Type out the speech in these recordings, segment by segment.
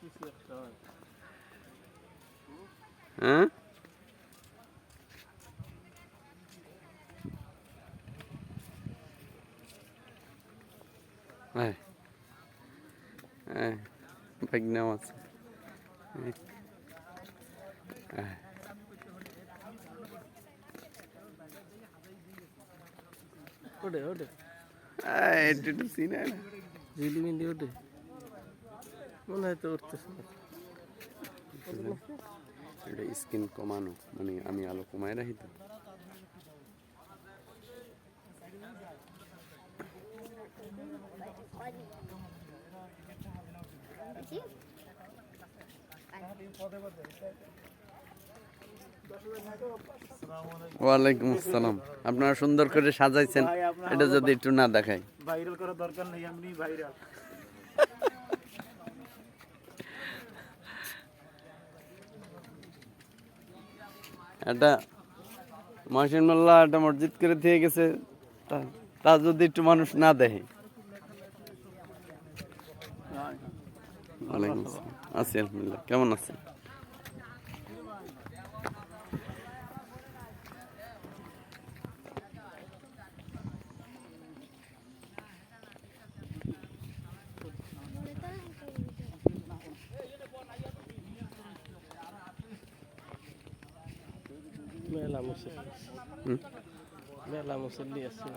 কিছু একটা হয় হ্যাঁ আছে ওঠে হ্যাঁ একটু না ঝিলিমিলি ওঠে। মনে হয় তো উঠতেছে এটা স্কিন কমানো মানে আমি আলো কমায় রাখি তো। ওয়ালাইকুম আসসালাম। আপনারা সুন্দর করে সাজাইছেন এটা যদি একটু না দেখায় ভাইরাল করার দরকার নেই এমনি ভাইরাল। এটা মহসিন মোল্লা একটা মসজিদ করে দিয়ে গেছে। তা- যদি একটু মানুষ না দেখে। আছি আলহামদুলিল্লাহ। কেমন আছেন? মেলা হুম? মেলা মুসল্লি আছে।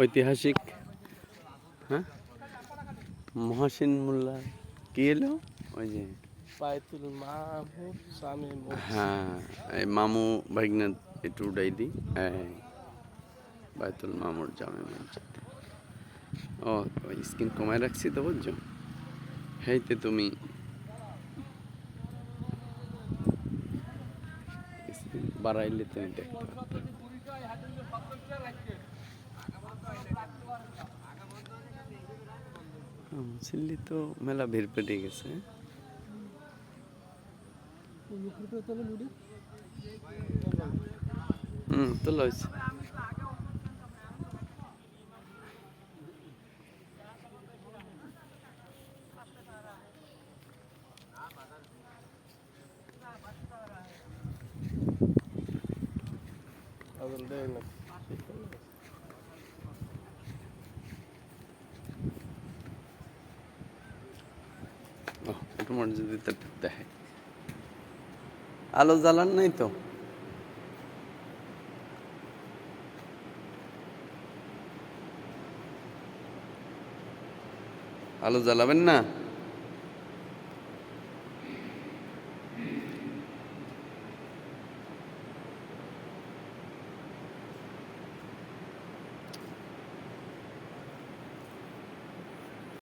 ঐতিহাসিক হ্যাঁ? মহাসিন মোল্লা কি এলো? ওই যে। পায়তুল মাহমুদ স্বামী হ্যাঁ এই মামু ভাগনা একটু উঠাই দিই। হ্যাঁ বায়তুল মামুর জামে মসজিদ। ও ওই স্কিন কমায় রাখছি তো বুঝছ হেইতে তুমি স্কিন বাড়াইলে তুমি দেখতে চিল্লি তো মেলা ভিড় পেটে গেছে। হুম তো হয়েছে একটু দেখে আলো জ্বালান নাই তো আলো জ্বালাবেন না